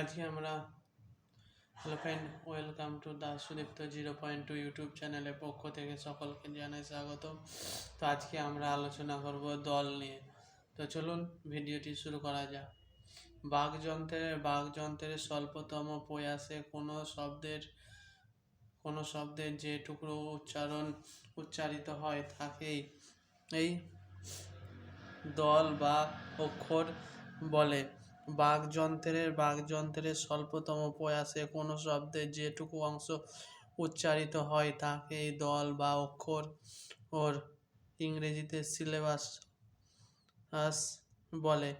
আজকে আমরা hello friend welcome to the Sudipta zero point two YouTube চ্যানেলের পক্ষ থেকে সকলকে জানাই স্বাগত তো আজকে আমরা আলোচনা করব দল নিয়ে। তো চলুন ভিডিওটি শুরু করা যাক। বাকযন্ত্রের বাকযন্ত্রের স্বল্পতম প্রয়াসে কোনো শব্দের কোনো শব্দের যে টুকরো উচ্চারণ উচ্চারিত হয় তাকেই এই দল বা অক্ষর বলে। বাকযন্ত্রের বাকযন্ত্রের স্বল্পতম প্রয়াসে কোনো শব্দের যেটুকু অংশ উচ্চারিত হয়, তাকে দল বা অক্ষর ওর ইংরেজিতে সিলেবাস বলে।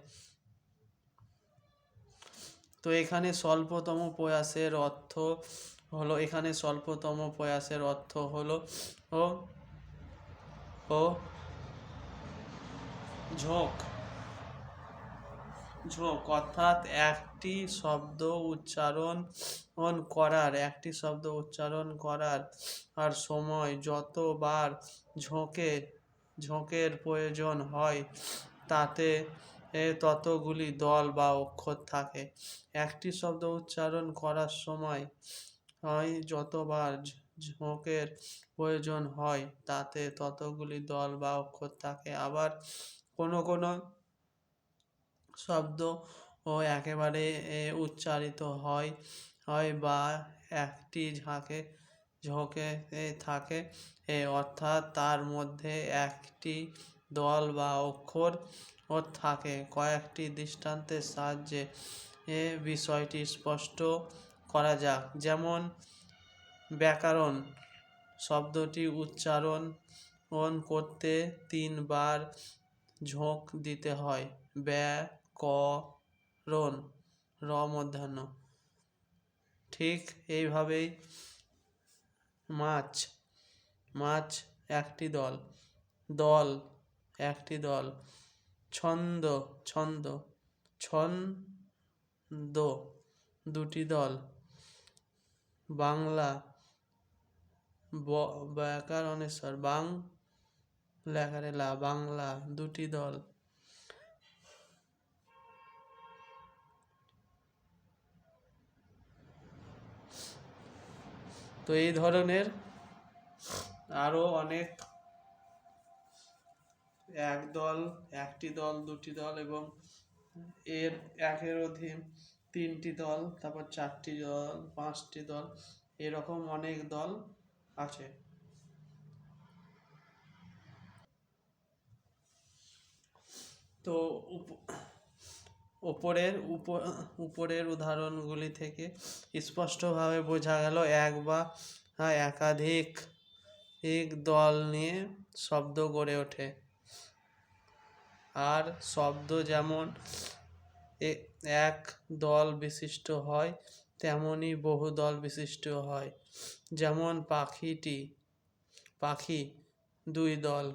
তো এখানে স্বল্পতম প্রয়াসের অর্থ হলো, এখানে স্বল্পতম প্রয়াসের অর্থ হলো, ও ও, ঝোঁক। ঝোঁক অর্থাৎ একটি শব্দ উচ্চারণ করার, একটি শব্দ উচ্চারণ করার আর সময় যতবার ঝোঁকে, ঝোঁকের প্রয়োজন হয় তাতে ততগুলি দল বা অক্ষর থাকে। একটি শব্দ উচ্চারণ করার সময় হয় যতবার ঝোঁকের প্রয়োজন হয় তাতে ততগুলি দল বা অক্ষর থাকে। আবার কোনো কোনো শব্দ ও একেবারে উচ্চারিত হয় হয় বা একটি ঝাঁকে ঝোঁকে থাকে এ, অর্থাৎ তার মধ্যে একটি দল বা অক্ষর ও থাকে। কয়েকটি দৃষ্টান্তের সাহায্যে এ বিষয়টি স্পষ্ট করা যাক। যেমন ব্যাকরণ শব্দটি উচ্চারণ করতে তিনবার ঝোঁক দিতে হয়। ব্যাকরণ র মধ্যাহ্ন। ঠিক এইভাবেই মাছ মাছ একটি দল দল একটি দল, ছন্দ ছন্দ ছন্দ দুটি দল। বাংলা ব্যাকরণেশ্বর বাং লেখারেলা বাংলা দুটি দল। তো এই ধরনের আরও অনেক এক দল, একটি দল, দুটি দল এবং এর একের অধীন তিনটি দল, তারপর চারটি দল, পাঁচটি দল, এরকম অনেক দল আছে। তো ওপরের উপ- উপরের উদাহরণগুলি থেকে স্পষ্টভাবে বোঝা গেল এক বা একাধিক, এক দল নিয়ে শব্দ গড়ে ওঠে। আর শব্দ যেমন এক দল বিশিষ্ট হয়, তেমনি বহু দল বিশিষ্ট হয়। যেমন পাখিটি, পাখি দুই দল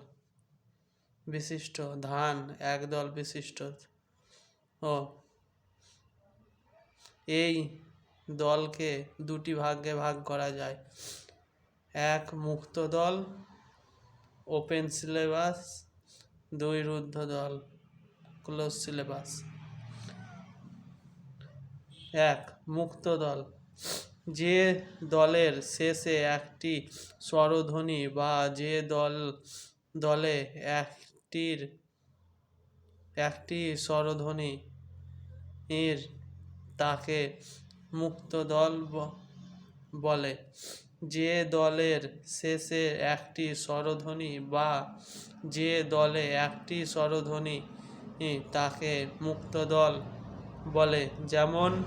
বিশিষ্ট, ধান এক দল বিশিষ্ট। ও এই দলকে দুটি ভাগে ভাগ করা যায়। এক মুক্ত দল, ওপেন সিলেবাস, দুই রুদ্ধ দল, ক্লোজ সিলেবাস। এক মুক্ত দল, যে দলের শেষে একটি স্বরধ্বনি বা যে দল, দলে একটির, একটি স্বরধ্বনি এর তাকে মুক্ত দল বলে। যে দলের শেষে একটি স্বরধ্বনি বা যে দলে একটি স্বরধ্বনি তাকে মুক্ত দল বলে। যেমন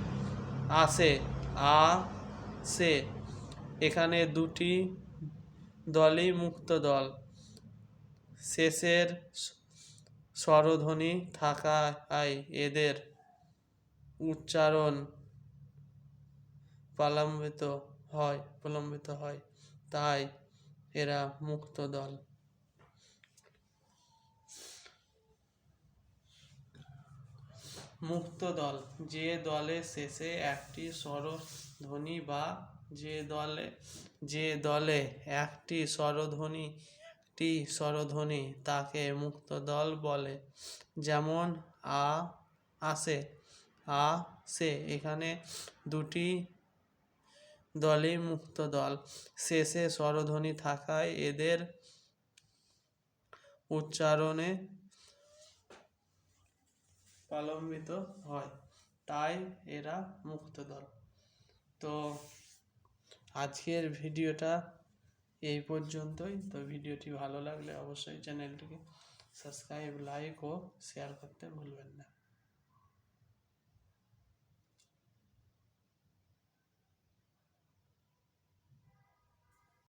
আসে আ, সে। এখানে দুটি দলই মুক্ত দল। শেষের স্বরধ্বনি থাকায় এদের উচ্চারণ প্রলম্বিত হয় প্রলম্বিত হয়। তাই এরা মুক্ত দল। মুক্ত দল। যে দলে শেষে একটি স্বরধ্বনি বা যে দলে যে দলে একটি স্বরধ্বনি একটি স্বরধ্বনি তাকে মুক্ত দল বলে। যেমন আ, আসে। আ, সে। এখানে দুটি দলই মুক্ত দল। শেষে স্বরধ্বনি থাকায় এদের উচ্চারণে প্রলম্বিত হয়। তাই এরা মুক্ত দল। তো আজকের ভিডিওটা এই পর্যন্তই। তো ভিডিওটি ভালো লাগলে অবশ্যই চ্যানেলটিকে সাবস্ক্রাইব, লাইক ও শেয়ার করতে ভুলবেন না।